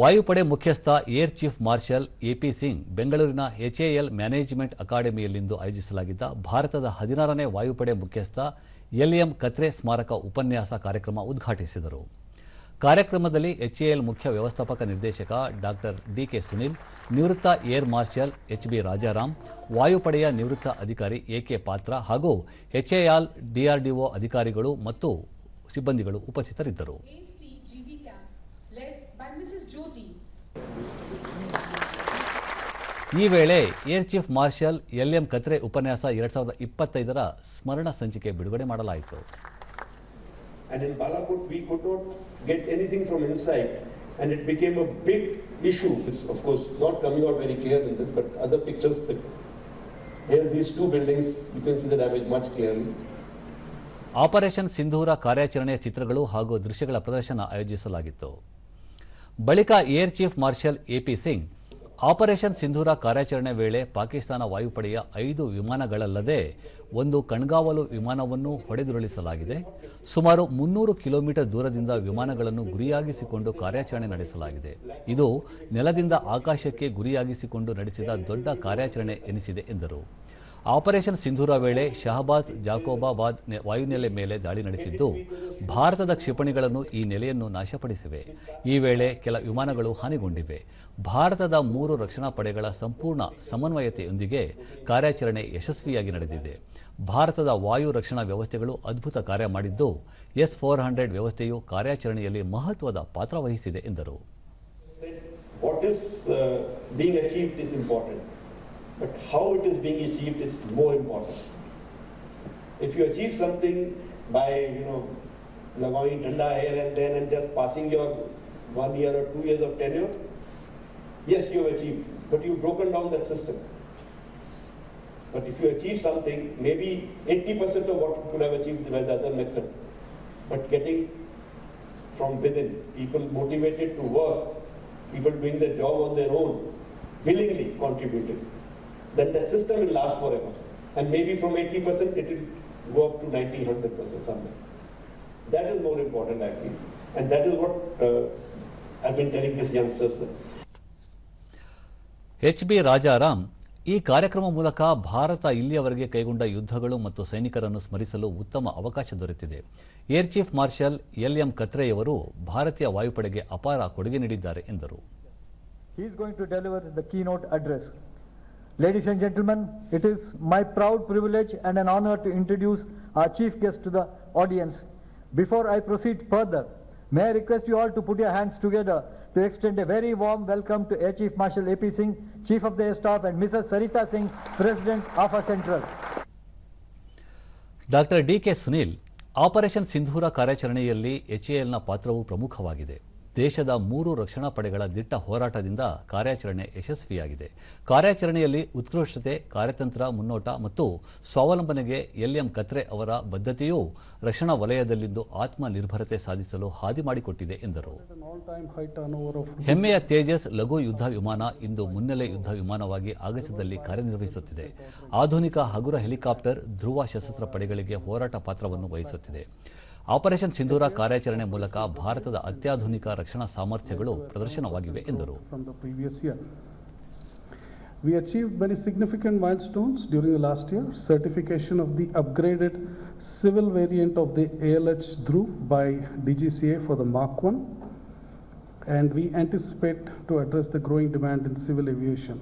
ವಾಯುಪಡೆ ಮುಖ್ಯಸ್ಥ air chief marshal AP Singh ಬೆಂಗಳೂರಿನ ಎಚ್ಎಎಲ್ ಮ್ಯಾನೇಜ್ಮೆಂಟ್ ಅಕಾಡೆಮಿಯಲ್ಲಿಂದು ಆಯೋಜಿಸಲಾಗಿದ್ದ ಭಾರತದ ಹದಿನಾರನೇ ವಾಯುಪಡೆ ಮುಖ್ಯಸ್ಥ ಎಲ್ಎಂ ಕತ್ರೆ ಸ್ಮಾರಕ ಉಪನ್ಯಾಸ ಕಾರ್ಯಕ್ರಮ ಉದ್ಘಾಟಿಸಿದರು. ಕಾರ್ಯಕ್ರಮದಲ್ಲಿ ಎಚ್ಎಎಲ್ ಮುಖ್ಯ ವ್ಯವಸ್ಥಾಪಕ ನಿರ್ದೇಶಕ ಡಾಕ್ಟರ್ ಡಿಕೆ ಸುನಿಲ್, ನಿವೃತ್ತ air marshal H B Rajaram, ವಾಯುಪಡೆಯ ನಿವೃತ್ತ ಅಧಿಕಾರಿ ಎಕೆ ಪಾತ್ರ ಹಾಗೂ ಎಚ್ಎಎಲ್ ಡಿಆರ್ಡಿಒ ಅಧಿಕಾರಿಗಳು ಮತ್ತು ಸಿಬ್ಬಂದಿಗಳು ಉಪಸ್ಥಿತರಿದ್ದರು. ಈ ವೇಳೆ air chief marshal LM Katre ಉಪನ್ಯಾಸ ಎರಡ್ ಸಾವಿರದ ಇಪ್ಪತ್ತೈದರ ಸ್ಮರಣ ಸಂಚಿಕೆ ಬಿಡುಗಡೆ ಮಾಡಲಾಯಿತು And in Balakut, we could not get anything from inside, and it became a big issue. It's, of course, not coming out very clear in this, but other pictures. pic- Here, these two buildings, you can see the damage much clearly. Operation Sindoor ಕಾರ್ಯಾಚರಣೆಯ ಚಿತ್ರಗಳು ಹಾಗೂ ದೃಶ್ಯಗಳ ಪ್ರದರ್ಶನ ಆಯೋಜಿಸಲಾಗಿತ್ತು ಬಳಿಕ air chief marshal AP Singh, operation Sindoor ಕಾರ್ಯಾಚರಣೆ ವೇಳೆ ಪಾಕಿಸ್ತಾನ ವಾಯುಪಡೆಯ ಐದು ವಿಮಾನಗಳಲ್ಲದೆ ಒಂದು ಕಣ್ಗಾವಲು ವಿಮಾನವನ್ನು ಹೊಡೆದುರುಳಿಸಲಾಗಿದೆ. ಸುಮಾರು ಮುನ್ನೂರು ಕಿಲೋಮೀಟರ್ ದೂರದಿಂದ ವಿಮಾನಗಳನ್ನು ಗುರಿಯಾಗಿಸಿಕೊಂಡು ಕಾರ್ಯಾಚರಣೆ ನಡೆಸಲಾಗಿದೆ. ಇದು ನೆಲದಿಂದ ಆಕಾಶಕ್ಕೆ ಗುರಿಯಾಗಿಸಿಕೊಂಡು ನಡೆಸಿದ ದೊಡ್ಡ ಕಾರ್ಯಾಚರಣೆ ಎನಿಸಿದೆ, ಎಂದರು. ಆಪರೇಷನ್ ಸಿಂಧೂರ ವೇಳೆ ಶಹಬಾಜ್ ಜಾಕೋಬಾಬಾದ್ ವಾಯುನೆಲೆ ಮೇಲೆ ದಾಳಿ ನಡೆಸಿದ್ದು, ಭಾರತದ ಕ್ಷಿಪಣಿಗಳನ್ನು ಈ ನೆಲೆಯನ್ನು ನಾಶಪಡಿಸಿವೆ. ಈ ವೇಳೆ ಕೆಲ ವಿಮಾನಗಳು ಹಾನಿಗೊಂಡಿವೆ. ಭಾರತದ ಮೂರು ರಕ್ಷಣಾ ಪಡೆಗಳ ಸಂಪೂರ್ಣ ಸಮನ್ವಯತೆಯೊಂದಿಗೆ ಕಾರ್ಯಾಚರಣೆ ಯಶಸ್ವಿಯಾಗಿ ನಡೆದಿದೆ. ಭಾರತದ ವಾಯು ರಕ್ಷಣಾ ವ್ಯವಸ್ಥೆಗಳು ಅದ್ಭುತ ಕಾರ್ಯ ಮಾಡಿದ್ದು, ಎಸ್ ಫೋರ್ ಹಂಡ್ರೆಡ್ ವ್ಯವಸ್ಥೆಯು ಕಾರ್ಯಾಚರಣೆಯಲ್ಲಿ ಮಹತ್ವದ ಪಾತ್ರ ವಹಿಸಿದೆ ಎಂದರು. But how it is being achieved is more important. If you achieve something by, you know, lavawing dhanda here and then and just passing your one year or two years of tenure, yes, you have achieved, but you've broken down that system. But if you achieve something, maybe 80% of what you could have achieved by the other method, but getting from within, people motivated to work, people doing their job on their own, willingly contributed. Then that system will last forever. And maybe from 80% it will go up to 90, 100% somewhere. That is more important, I feel. And that is what uh, I've been telling these youngsters. H B Rajaram ಈ ಕಾರ್ಯಕ್ರಮ ಮೂಲಕ ಭಾರತ ಇಲ್ಲಿಯವರೆಗೆ ಕೈಗೊಂಡ ಯುದ್ಧಗಳು ಮತ್ತು ಸೈನಿಕರನ್ನು ಸ್ಮರಿಸಲು ಉತ್ತಮ ಅವಕಾಶ ದೊರೆತಿದೆ air chief marshal L M ಕತ್ರೆಯವರು ಭಾರತೀಯ ವಾಯುಪಡೆಗೆ ಅಪಾರ ಕೊಡುಗೆ ನೀಡಿದ್ದಾರೆ ಎಂದರು Ladies and gentlemen, it is my proud privilege and an honor to introduce our chief guest to the audience. Before I proceed further, may I request you all to put your hands together to extend a very warm welcome to Air Chief Marshal A.P. Singh, Chief of the Air Staff, and Mrs. Sarita Singh, President of our Central. Doctor D K Sunil operation Sindoor ಕಾರ್ಯಾಚರಣೆಯಲ್ಲಿ ಎಚ್ಎಎಲ್ನ ಪಾತ್ರವು ಪ್ರಮುಖವಾಗಿದೆ ದೇಶದ ಮೂರು ರಕ್ಷಣಾ ಪಡೆಗಳ ದಿಟ್ಟ ಹೋರಾಟದಿಂದ ಕಾರ್ಯಾಚರಣೆ ಯಶಸ್ವಿಯಾಗಿದೆ. ಕಾರ್ಯಾಚರಣೆಯಲ್ಲಿ ಉತ್ಕೃಷ್ಟತೆ, ಕಾರ್ಯತಂತ್ರ, ಮುನ್ನೋಟ ಮತ್ತು ಸ್ವಾವಲಂಬನೆಗೆ ಎಲ್ಎಂ ಕತ್ರೆ ಅವರ ಬದ್ಧತೆಯು ರಕ್ಷಣಾ ವಲಯದಲ್ಲಿಂದು ಆತ್ಮನಿರ್ಭರತೆ ಸಾಧಿಸಲು ಹಾದಿ ಮಾಡಿಕೊಟ್ಟಿದೆ ಎಂದರು. ಹೆಮ್ಮೆಯ ತೇಜಸ್ ಲಘು ಯುದ್ಧ ವಿಮಾನ ಇಂದು ಮುನ್ನೆಲೆ ಯುದ್ಧ ವಿಮಾನವಾಗಿ ಆಗಸದಲ್ಲಿ ಕಾರ್ಯನಿರ್ವಹಿಸುತ್ತಿದೆ. ಆಧುನಿಕ ಹಗುರ ಹೆಲಿಕಾಪ್ಟರ್ ಧ್ರುವ ಸಶಸ್ತ್ರ ಪಡೆಗಳಿಗೆ ಹೋರಾಟ ಪಾತ್ರವನ್ನು ವಹಿಸುತ್ತಿದೆ. ಆಪರೇಷನ್ ಸಿಂಧೂರ ಕಾರ್ಯಾಚರಣೆ ಮೂಲಕ ಭಾರತದ ಅತ್ಯಾಧುನಿಕ ರಕ್ಷಣಾ ಸಾಮರ್ಥ್ಯಗಳು ಪ್ರದರ್ಶನವಾಗಿವೆ ಎಂದರು. We achieved very significant milestones during the last year. Certification of the upgraded civil variant of the ALH Dhruv by DGCA for the Mark 1. And we anticipate to address the growing demand in civil aviation.